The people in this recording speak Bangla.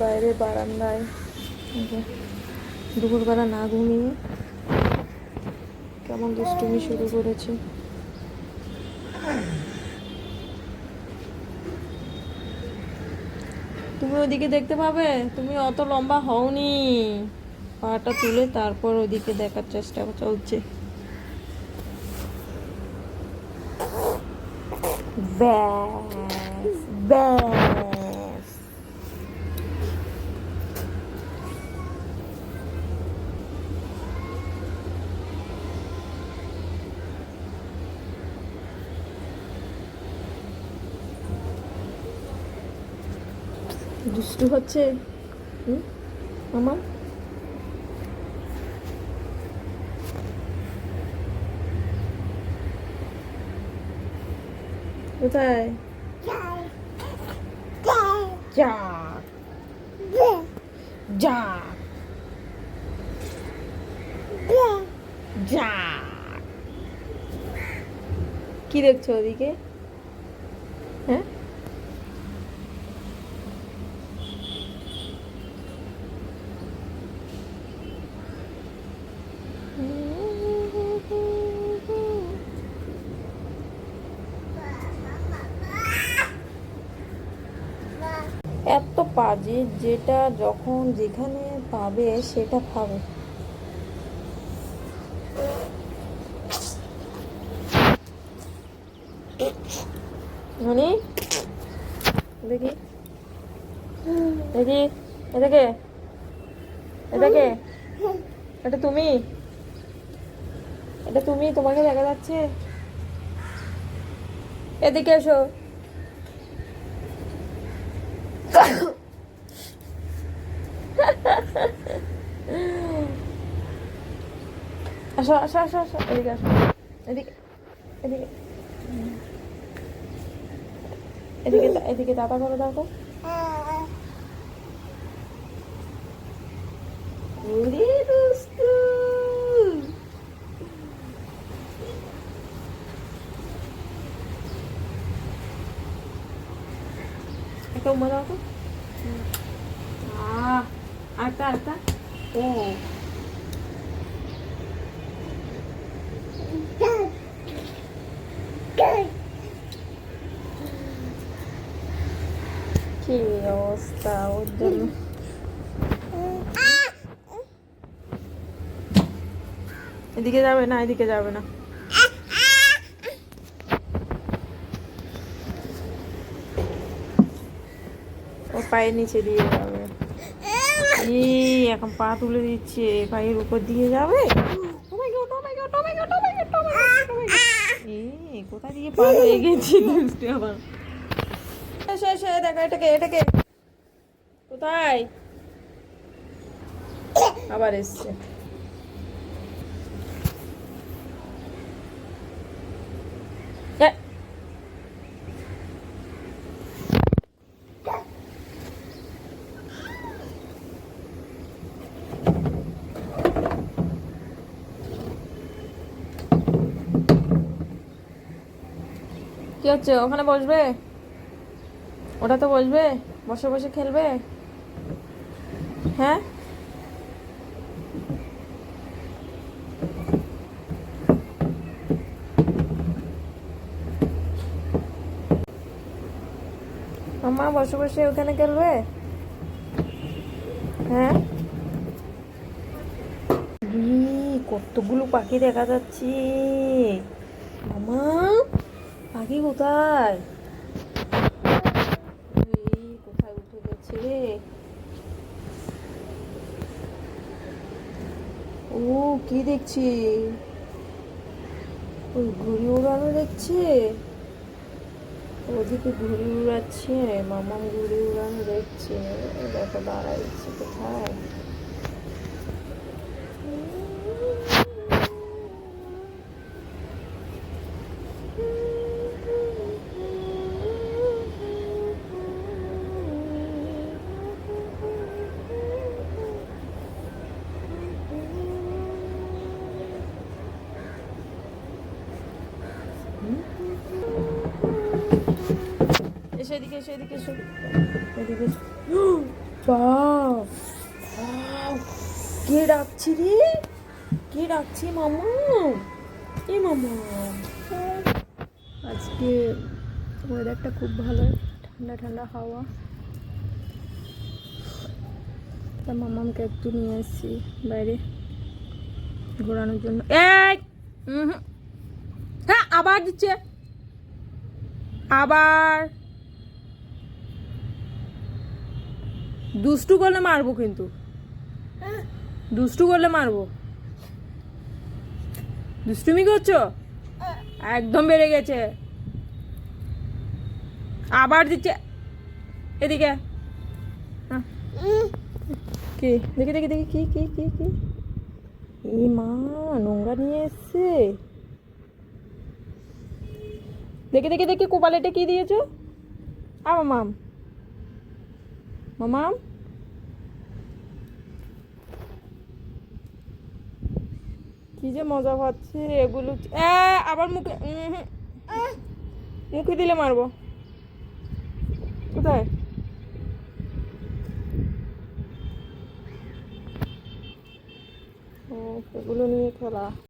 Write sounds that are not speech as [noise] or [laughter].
বাইরে বারান্দায় দুপুরবেলা না ঘুমিয়ে কেমন দুষ্টুমি শুরু করেছে। তুমি ওদিকে দেখতে পাবে? তুমি অত লম্বা হওনি। পাটা তুলে তারপর ওদিকে দেখার চেষ্টা চলছে। ব্যাস ব্যাস। দুষ্টু হচ্ছে আমার কোথায়? যা। যা। কি দেখছ ওদিকে? হ্যাঁ? পাজি, যেটা যখন যেখানে পাবে সেটা খাবে। মানে দেখি। দেখি। এটাকে এটাকে এটা তুমি? এটা তুমি? তোমাকে দেখা যাচ্ছে? এদিকে এসো। আসো আসো আসো আসো এদিকে আসো। এদিকে এদিকে। এদিকে এদিকে দাদা করে দাও তো। একটা উমা দাও তো। আহ আরেকটা আরেকটা। ও। কি অবস্থা এদিকে যাবে না, এদিকে যাবে না। ও পায়ের নিচে দিয়ে যাবে। এখন পা তুলে দিচ্ছে, পায়ের উপর দিয়ে যাবে। কোথা দিয়ে পা হয়ে গেছি? আবার কোথায়? আবার এসছে। কি হচ্ছে? ওখানে বসবে? ওটা তো বসবে? বসে বসে খেলবে? হ্যাঁ? মামা বসে বসে ওখানে খেলবে? হ্যাঁ? কতগুলো পাখি দেখা যাচ্ছে। মামা পাখি কোথায় এই কোথায় উঠে গেছে রে। ও, কি দেখছি? ওই ঘুড়ি উড়ানো দেখছে? ওদিকে ঘুড়ি উড়াচ্ছে মামা ঘুড়ি উড়ানো দেখছে। দেখো দাঁড়াইছে কোথায়? এসো এদিকে এসো এদিকে এসো। এদিকে। [gasps] কে ডাকছি রে? কে ডাকছি মামা? এ মামা। আজকে ওয়েদারটা খুব ভালো ঠান্ডা ঠান্ডা হাওয়া। তা মামামকে একটু নিয়ে এসেছি বাইরে ঘোরানোর জন্য। এই! উহুম। হ্যাঁ আবার দিচ্ছে। আবার। দুষ্টু করলে মারবো কিন্তু। দুষ্টু করলে মারবো। দুষ্টুমি করছ? একদম বেড়ে গেছে। আবার দিচ্ছে। এদিকে। হ্যাঁ। কি? দেখি দেখি দেখি, কি কি কি কি? এই মা, নোংরা নিয়ে এসছে। দেখি দেখি দেখি, কোপালেটে কি দিয়েছ? আ মামাম মামাম কি যে মজা পাচ্ছে এগুলো। আবার মুখে। মুখে দিলে মারবো। কোথায়? এগুলো নিয়ে খেলা।